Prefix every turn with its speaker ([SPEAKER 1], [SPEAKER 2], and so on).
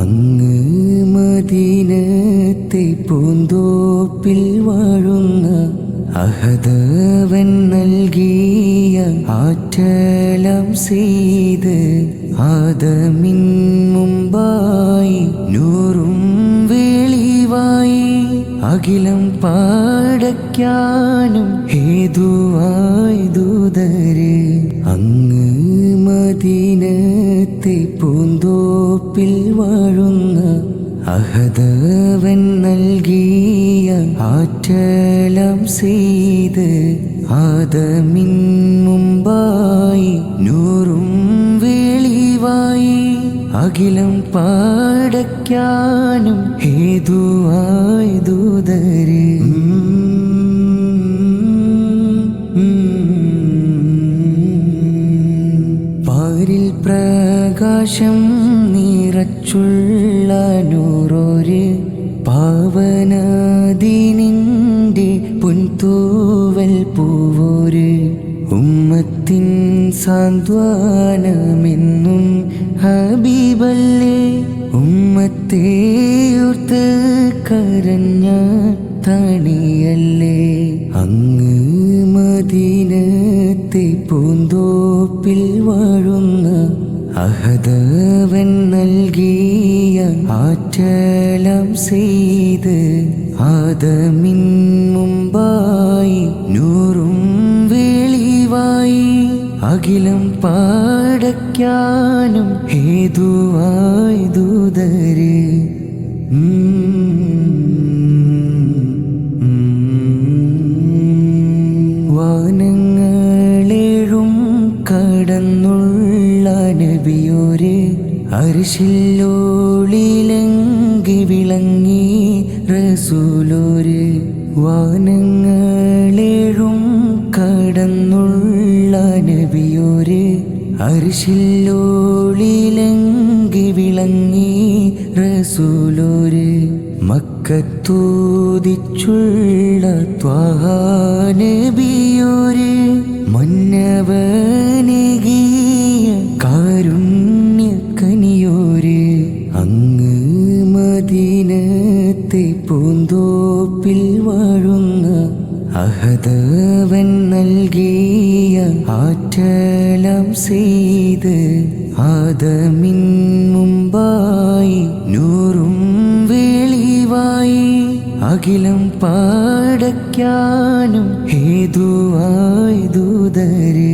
[SPEAKER 1] അങ്ങ് മദീനത്തെ പൂന്തോപ്പിൽ വാഴുന്ന അഹദവൻ നൽകിയ ആറ്റലം ചെയ്ത് ആദമിൻ മുമ്പായി നൂറും അഖിലം പാടയ്ക്കാനും ഹേതുവായി ദൂതര് അങ്ങ് മദീനത്തെ പൂന്തോപ്പിൽ വാഴുന്ന അഹദവൻ നൽകിയ ആറ്റലം ചെയ്ത് ആദമിൻ മുമ്പായി നൂറും അഖിലം പാടയ്ക്കാനും ഹേതുവായി ദൂതര്. പാരിൽ പ്രകാശം നിറച്ചുള്ള നൂറോര് പാവനദീനിന്റെ പുൻതൂവൽ പൂവോര് ഉമ്മത്തിൻ സാന്ത്വനമെന്നും ഉമ്മത്തേയുർത്ത് കരഞ്ഞ തണിയല്ലേ? അങ്ങ് മദീനത്തെ പൂന്തോപ്പിൽ വാഴുന്ന അഹദവൻ നൽകിയ ആറ്റലം ചെയ്ത് ആദമിൻ മുമ്പായി നൂറും അഖിലം പാടയ്ക്കാനും ഹേതുവായി ദൂതരെ. വാനങ്ങളേഴും കടന്നുള്ള നബിയോരെ അരിശില്ലോളിലങ്കി വിളങ്ങി റസൂലോര്. വാനങ്ങളേഴും കടന്നുള്ള അരിശില്ലോളിലങ്കി വിളങ്ങി റസൂലോര് മക്കത്തൂതിച്ചുള്ള ത്വാഹാനബിയോര് മന്നവനകിയ അഹദവൻ നൽകിയ ആറ്റലം ചെയ്ത് ആദമിൻ മുമ്പായി നൂറും വെളിവായി അഖിലം പാടയ്ക്കാനും ഹേതുവായി ദൂതര്.